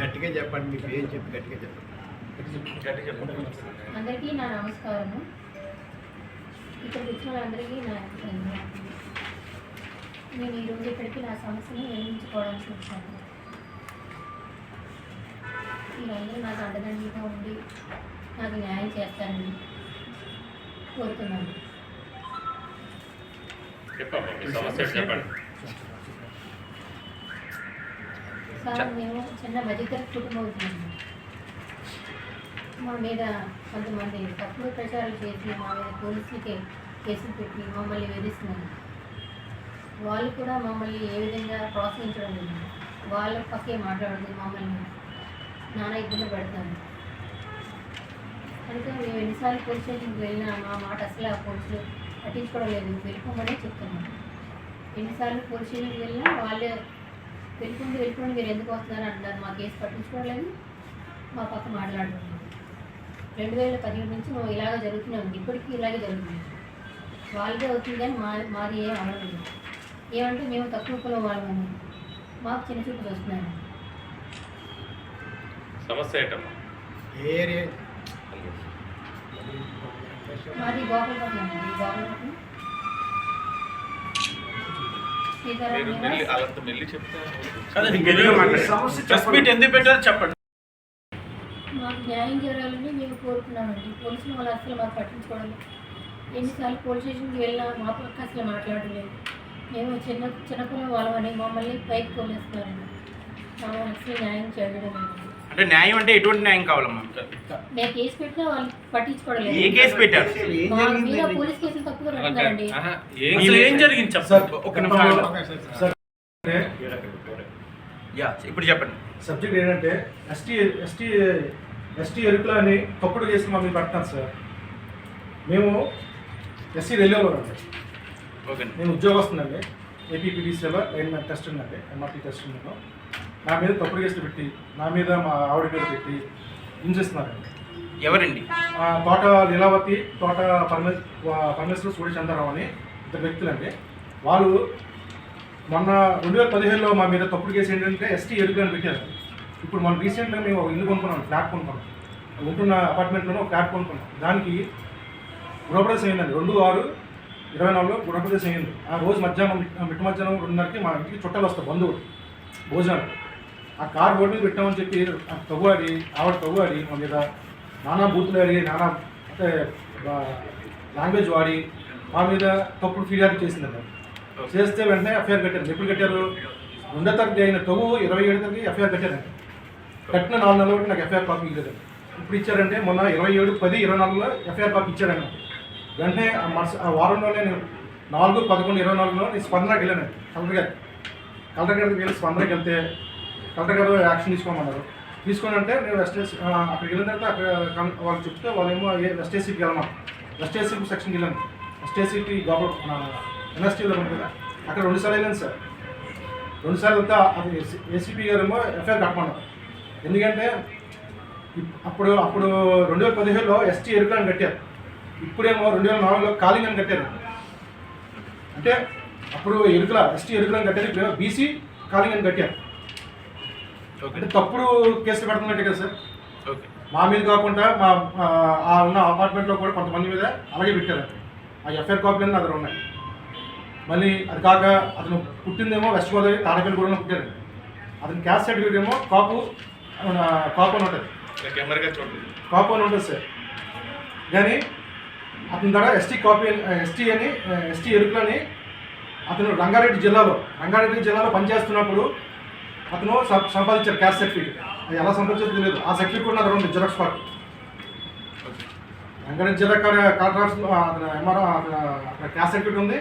గట్టిగా చెప్పండి మీ పేరు చెప్పి గట్టిగా చెప్పండి. అందరికీ నా నమస్కారము. ఇక్కడికి వచ్చిన వాళ్ళందరికీ నా. నేను ఈరోజు ఇక్కడికి నా సమస్యను వినియోగించుకోవడానికి వచ్చాను. మీరందరూ నాకు అండదండిగా ఉండి నాకు న్యాయం చేస్తారని కోరుతున్నాను. సమస్య చెప్పండి. సార్ మేము చిన్న మధ్యతరగతి కుటుంబం మా మీద కొంతమంది తప్పుడు ప్రచారాలు చేసి మా మీద పోలీసులకి కేసులు పెట్టి మమ్మల్ని వేధిస్తున్నారు. వాళ్ళు కూడా మమ్మల్ని ఏ విధంగా ప్రోత్సహించడం లేదు. వాళ్ళ పక్కే మాట్లాడదు మమ్మల్ని. నానా ఇబ్బంది పెడతాను కనుక మేము ఎన్నిసార్లు పోలీస్ స్టేషన్కి వెళ్ళినా మా మాట అసలు ఆ పోలీసులు పట్టించుకోవడం లేదు. వెళ్ళిపోమనే చెప్తున్నాను ఎన్నిసార్లు పోలీస్ స్టేషన్కి వెళ్ళినా వాళ్ళే వెళ్ళిపోండి వెళ్ళిపోండి మీరు ఎందుకు వస్తున్నారు అంటున్నారు. మా కేసు పట్టించుకోవట్లేదు. మా పక్క మాట్లాడడం లేదు రెండు వేల పదిహేడు నుంచి మేము ఇలాగ జరుగుతూనే ఉంది. ఇప్పటికీ ఇలాగే జరుగుతుంది. వాళ్ళదే అవుతుంది కానీ మా మాది ఏం అవ్వడం లేదు ఏమంటే మేము తక్కువ కులం వాళ్ళమని మాకు చిన్న చూపు చూస్తున్నారు సమస్య ఏంటమ్మా? మాది గోపాలపట్నం అండి. గోపాలపట్నం సీతారాం మీరు మెల్లి నివాస్ అలంత మెల్లి చెప్తే కాదండి, గట్టిగా మాట్లాడండి. ప్రెస్ మీట్ ఎందుకు పెట్టారో చెప్పండి. మాకు న్యాయం జరగాలని మేము కోరుకున్నామండి. పోలీసులు వాళ్ళు అసలు మాకు పట్టించుకోవడం. ఎన్నిసార్లు పోలీస్ స్టేషన్కి వెళ్ళినా మా పక్క అసలు మాట్లాడడం లేదు. మేము చిన్న చిన్నపిల్ల వాళ్ళమని మమ్మల్ని పైకి తోలేస్తున్నారండి. మమ్మల్ని అసలు న్యాయం చేయడం లేదు. అంటే న్యాయం అంటే ఎటువంటి న్యాయం కావాలమ్మా? మేము కేసు పెట్టినా వాళ్ళు పట్టించుకోవడం ఏ కేసు పెట్టారు? ఏం మా మీద జరిగింది పోలీస్ కేసులు తప్పుగా పెడుతున్నారండి ఆహా, అసలు ఏం జరిగింది సార్ ఒక నిమిషం ఆగండి. సార్ యా ఇప్పుడు చెప్పండి. సబ్జెక్ట్ ఏంటంటే ఎస్టీ ఎస్టీ ఎస్టీ ఎరుకులు అని తప్పుడు కేసులు మా మీద పెడతాను సార్. మేము ఎస్సీ రైల్వేలో అండి ఓకే. నేను ఉద్యోగస్తుందండి ఏపీపీడీసీలో లైన్ మ్యాన్ టెస్ట్ ఉందండి ఎంఆర్టీ టెస్ట్ ఉన్నాను నా మీద తప్పుడు కేసులు పెట్టి నా మీద మా ఆవిడ మీద పెట్టి హింసిస్తున్నారండి ఎవరండి? ఆ, తోట లీలావతి తోట పరమే పరమేశ్వర సూర్య చంద్రరావు అని ఇద్దరు వ్యక్తులండి. వాళ్ళు మొన్న రెండు వేల పదిహేడులో మా మీద తప్పుడు కేసు ఏంటంటే ఎస్టీ ఎరుగు అని పెట్టారు. ఇప్పుడు మనం రీసెంట్గా మేము ఒక ఇల్లు కొనుక్కున్నాం ఫ్లాట్ కొనుక్కున్నాం. ఉంటున్న అపార్ట్మెంట్లోనే ఒక ఫ్లాట్ కొనుక్కున్నాం. దానికి గృహప్రవేశం అయిందండి. రెండు ఆరు ఇరవై నాలుగులో గృహప్రవేశం అయింది. ఆ రోజు మధ్యాహ్నం మిట్ట మధ్యాహ్నం రెండున్నరకి మా ఇంటికి చుట్టాలు వస్తారు బంధువులు. భోజనాలు. ఆ కార్ బోర్డు మీద పెట్టామని చెప్పి తవ్వాడి ఆవిడ తవ్వాడి మా మీద నానా బూతులు ఆడి నానా అంటే లాంగ్వేజ్ వాడి మా మీద తప్పుడు ఫిర్యాదు చేసిందండి చేస్తే వెంటనే ఎఫ్ఐఆర్ కట్టారు. ఎప్పుడు కట్టారు? రెండో తరగతి అయిన తగు ఇరవై ఏడు తరగతి ఎఫ్ఐఆర్ కట్టారండి కట్టిన నాలుగు నెలల వరకు నాకు ఎఫ్ఐఆర్ కాపీ ఇవ్వలేదండి ఇప్పుడు ఇచ్చారంటే మొన్న ఇరవై ఏడు పది ఇరవై నాలుగులో ఎఫ్ఐఆర్ కాపీ ఇచ్చారండి వెంటనే ఆ మరుస ఆ వారంలోనే నేను నాలుగు పదకొండు ఇరవై నాలుగులో నేను స్పందనకి వెళ్ళానండి కలెక్టర్ గారు కలెక్టర్ గారికి వెళ్ళి స్పందనకి వెళ్తే కలెక్టర్ గారు యాక్షన్ తీసుకోమన్నారు. తీసుకొని అంటే నేను వెస్ట్ అక్కడికి వెళ్ళిన తర్వాత అక్కడ వాళ్ళు చెప్తే వాళ్ళేమో వెస్ట్ ఏసీకి వెళ్ళమన్నారు. వెస్ట్ ఏసీ సెక్షన్కి వెళ్ళాను. వెస్ట్ ఏసీకి గవర్నమెంట్ ఎన్ఎస్టీలో ఉంది కదా అక్కడ రెండుసార్లు వెళ్ళాను సార్. రెండుసార్లు వెళ్తే అది ఏసీపీ గారు ఏమో ఎఫ్ఐఆర్ కట్టమన్నారు. ఎందుకంటే అప్పుడు అప్పుడు రెండు వేల పదిహేడులో ఎస్టీ ఎరుకులను అని కట్టారు. ఇప్పుడేమో రెండు వేల నాలుగులో కాలింగ్ అని కట్టారు. అంటే అప్పుడు ఎరుకుల ఎస్టీ ఎరుకలను కట్టారు. ఇప్పుడు బీసీ కాలింగ్ అని కట్టారు. అంటే తప్పుడు కేసులు పెడుతున్నట్టే కదా సార్. ఓకే మా మీద కాకుండా మా ఆ, ఉన్న అపార్ట్మెంట్లో కూడా కొంతమంది మీద అలాగే పెట్టారు. ఆ ఎఫ్ఐఆర్ కాపీలు నా దగ్గర ఉన్నాయి. మళ్ళీ అది కాక అతను పుట్టిందేమో వెస్ట్ గోదావరి తాడపల్లిగూడలో పుట్టారు అతని క్యాస్ట్ సర్టిఫికేట్ ఏమో కాపు కాపు అని ఉంటుంది. కాపు అని ఉంటుంది సార్. కానీ అతని దగ్గర ఎస్టీ కాపీ ఎస్టీ అని ఎస్టీ ఎరుకులని అతను రంగారెడ్డి జిల్లాలో రంగారెడ్డి జిల్లాలో పనిచేస్తున్నప్పుడు అతను సంపాదించారు క్యాస్ట్ సర్టిఫికేట్ అది ఎలా సంపాదించారో తెలియదు. ఆ సర్టిఫికేట్ కూడా నా రెండు జిరాక్స్ కాపీ వెంకటేష్ జిల్లా కాడ అతను ఎంఆర్ఓ అక్కడ క్యాస్ట్ సర్టిఫికేట్ ఉంది.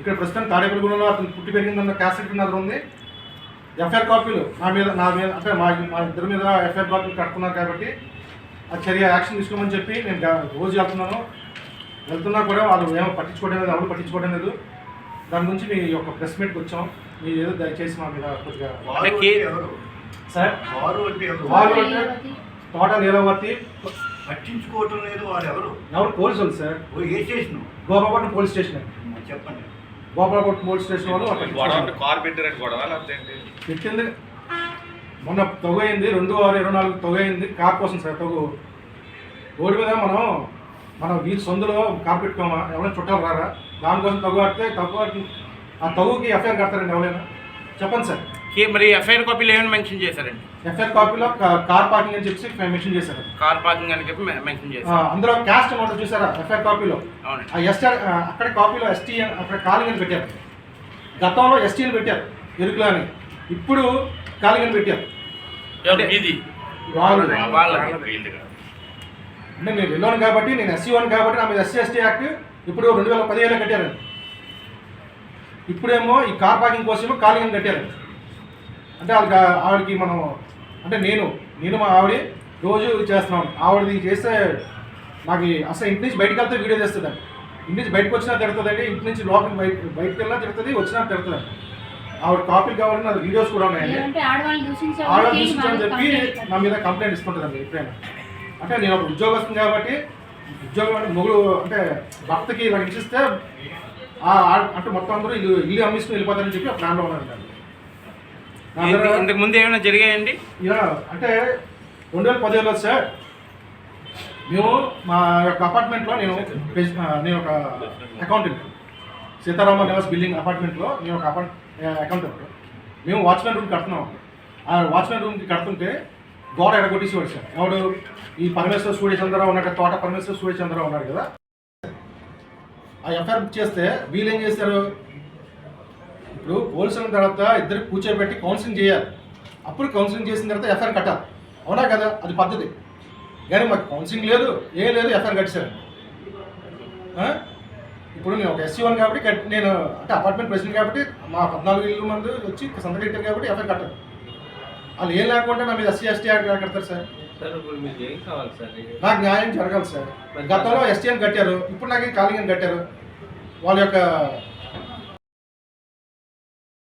ఇక్కడ ప్రస్తుతం తాడేపల్లిగూడలో అతను పుట్టి పెరిగిందన్న క్యాస్ట్ సర్టిఫికేట్ నా ఉంది. ఎఫ్ఐఆర్ కాపీలు నా మీద నా మీద అంటే మా మా ఇద్దరి మీద ఎఫ్ఐఆర్ కాపీలు కట్టుకున్నారు కాబట్టి ఆ చర్య యాక్షన్ తీసుకోమని చెప్పి నేను రోజు వెళ్తున్నాను. వెళ్తున్నా కూడా వాళ్ళు ఏమో పట్టించుకోవడం లేదు ఎవరు పట్టించుకోవడం లేదు. దాని గురించి మీ యొక్క ప్రెస్ మీట్కి వచ్చాం. మీరు ఏదో దయచేసి మా మీద కొద్దిగా సార్? వారు అంటే ఎవరు? వారు అంటే తోట పట్టించుకోవటం లేదు వారు ఎవరు? ఎవరు? పోలీసులు సార్. ఏ స్టేషన్? గోపాలపట్నం పోలీస్ స్టేషన్ చెప్పండి. గోపాలపట్నం పోలీస్ స్టేషన్ వాళ్ళు కార్ పెట్టారంటే గొడవ పెట్టింది. మొన్న తగు అయింది రెండు ఆరు ఇరవై నాలుగు తగు అయింది కార్ కోసం సార్ తగు. రోడ్డు మీద మనం మనం వీధి సందులో కార్ పెట్టుకోమా? ఎవరైనా చుట్టాలు రారా? దానికోసం తగు కడితే తగు కట్టి- ఆ తగుకి ఎఫ్ఐఆర్ కడతారండి ఎవరైనా? చెప్పండి సార్. కే- మరి ఎఫ్ఐఆర్ కాపీలో ఏమైనా మెన్షన్ చేశారండి? ఎఫ్ఐఆర్ కాపీలో కా- కార్ పార్కింగ్ అని చెప్పి మెన్షన్ చేశారు. కార్ పార్కింగ్ అని చెప్పి మె- మెన్షన్ ఆ, చేశారు అందులో క్యాస్ట్ అమౌంట్ చూసారా? ఎఫ్ఐఆర్ కాపీలో. అవునండి. ఆ ఎస్టీ అక్కడ కాపీలో ఎస్టీ అక్కడ కాలింగ్ పెట్టారు. గతంలో ఎస్టీ అని పెట్టారు ఎరుకులు అని. ఇప్పుడు కాలింగ్ పెట్టారు. ఎవరు? మీది? వాళ్ళు. వాళ్ళది. అంటే నేను వెళ్ళాను కాబట్టి నేను ఎస్సీ వన్ కాబట్టి నా మీద ఎస్సీ ఎస్టీ యాక్ట్ ఇప్పుడు రెండు వేల పదిహేనులో కట్టారు ఇప్పుడేమో ఈ కార్ పార్కింగ్ కాలింగ్ అని కట్టారు. అంటే వాళ్ళకి ఆవిడకి మనం అంటే నేను నేను మా ఆవిడ రోజు చేస్తున్నాం. ఆవిడది చేస్తే నాకు అసలు ఇంటి నుంచి బయటకు వెళ్తే వీడియో చేస్తుందండి ఇంటి నుంచి బయటకు వచ్చినా తిడుతుందండి ఇంటి నుంచి లోపలికి బయట బయటకు వెళ్ళినా తిడుతుంది వచ్చినా తిడుతుందండి ఆవిడ కాపీలు కావాలని నా వీడియోస్ కూడా ఉన్నాయండి. ఆడవాళ్ళు దూషించే ఆడ వాళ్ళకి చూసించని మనం చెప్పి నా మీద కంప్లైంట్ ఇస్తుంటుందండి ఎప్పుడైనా. అంటే నేను ఒక ఉద్యోగస్తుని కాబట్టి ఉద్యోగం అంటే మొగుడు అంటే భర్తకి ఇలా ఆ- అంటే మొత్తం అందరూ ఇల్లు ఇల్లు అమ్మిస్తుని వెళ్ళిపోతారని చెప్పి ఒక ప్లాన్లో దగ్గర ఇంతకు ముందు ఏమైనా జరిగాయండి? యా, అంటే రెండు వేల పదిహేనులో సార్ మేము మా యొక్క అపార్ట్మెంట్లో నేను ఆ, నేను ఒక అకౌంటెంట్ సీతారామ నివాస్ బిల్డింగ్ అపార్ట్మెంట్లో నేను ఒక అపార్ట్ అకౌంటెంట్ మేము వాచ్మెన్ రూమ్ కడుతున్నాం. ఆ వాచ్మెన్ రూమ్కి కడుతుంటే గోడ ఎడగొట్టేసి వచ్చారు ఎవడు ఈ పరమేశ్వర సూర్యచంద్రరావు ఉన్నాడు తోట పరమేశ్వర సూర్యచంద్రరావు ఉన్నాడు కదా. ఆ ఎఫ్ఐఆర్ బుక్ చేస్తే వీళ్ళు ఏం చేశారు? ఇప్పుడు పోలీసుల తర్వాత ఇద్దరు కూర్చోబెట్టి కౌన్సిలింగ్ చేయాలి. అప్పుడు కౌన్సిలింగ్ చేసిన తర్వాత ఎఫ్ఐఆర్ కట్టాలి. అవునా కదా? అది పద్ధతి. కానీ మాకు కౌన్సిలింగ్ లేదు ఏం లేదు ఎఫ్ఐఆర్ కట్టేశారు ఇప్పుడు నేను ఒక ఎస్సీ వన్ కాబట్టి కట్- నేను అంటే అపార్ట్మెంట్ ప్రెసిడెంట్ కాబట్టి మా పద్నాలుగు ఇల్లు మంది వచ్చి సంతకం కాబట్టి ఎఫ్ఐఆర్ కట్టారు. వాళ్ళు ఏం లేకుండా నా మీద ఎస్సీ ఎస్టీ యాక్ట్ కడతారు సార్. సార్ ఇప్పుడు మీకు ఏం కావాలి సార్? నాకు న్యాయం జరగాలి సార్. గతంలో ఎస్టీ అని కట్టారు ఇప్పుడు నాకు అని కట్టారు. వాళ్ళ యొక్క